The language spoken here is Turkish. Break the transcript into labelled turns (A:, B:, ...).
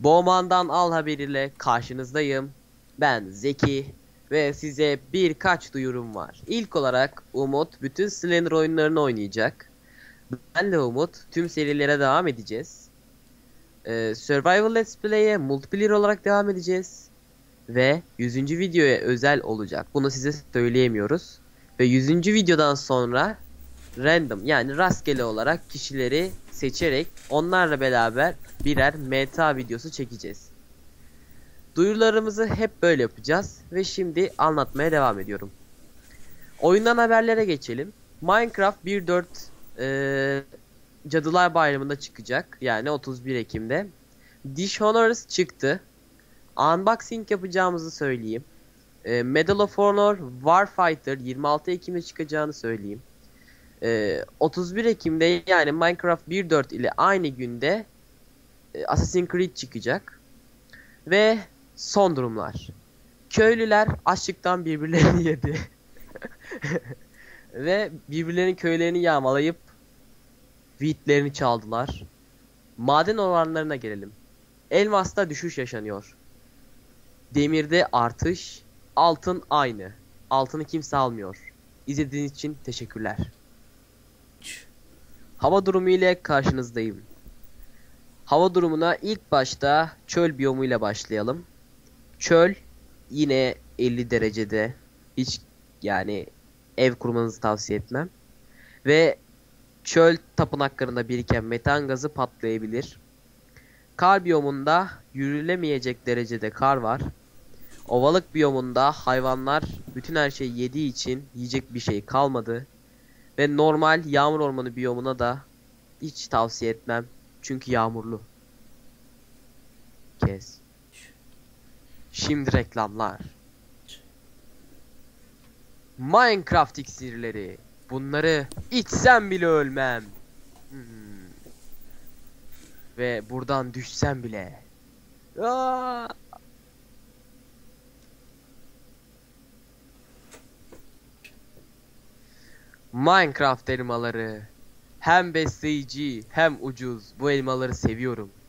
A: Bowman'dan al haberiyle karşınızdayım. Ben Zeki ve size birkaç duyurum var. İlk olarak Umut bütün Slender oyunlarını oynayacak. Ben de Umut tüm serilere devam edeceğiz. Ee, Survival Let's Play'e multiplayer olarak devam edeceğiz. Ve 100. videoya özel olacak. Bunu size söyleyemiyoruz. Ve 100. videodan sonra random yani rastgele olarak kişileri seçerek onlarla beraber birer meta videosu çekeceğiz. Duyurularımızı hep böyle yapacağız ve şimdi anlatmaya devam ediyorum. Oyundan haberlere geçelim. Minecraft 1.4 eee Cadılar Bayramı'nda çıkacak. Yani 31 Ekim'de. Dishonored çıktı. Unboxing yapacağımızı söyleyeyim. Eee, Medal of Honor Warfighter 26 Ekim'de çıkacağını söyleyeyim. Eee, 31 Ekim'de yani Minecraft 1.4 ile aynı günde e, Assassin's Creed çıkacak. Ve son durumlar. Köylüler açlıktan birbirlerini yedi. Ve birbirlerinin köylerini yağmalayıp wheatlerini çaldılar. Maden oranlarına gelelim. Elmas'ta düşüş yaşanıyor. Demirde artış, altın aynı. Altını kimse almıyor. İzlediğiniz için teşekkürler. Hava durumu ile karşınızdayım. Hava durumuna ilk başta çöl biyomuyla başlayalım. Çöl yine 50 derecede. Hiç yani ev kurmanızı tavsiye etmem. Ve çöl tapınaklarında biriken metan gazı patlayabilir. Kar biyomunda yürülemeyecek derecede kar var. Ovalık biyomunda hayvanlar bütün her şeyi yediği için yiyecek bir şey kalmadı. Ve normal yağmur ormanı biyomuna da hiç tavsiye etmem. Çünkü yağmurlu. Kes. Şimdi reklamlar. Minecraft iksirleri. Bunları içsem bile ölmem. Hmm. Ve buradan düşsem bile. Aa! Minecraft elmaları. Hem besleyici hem ucuz. Bu elmaları seviyorum.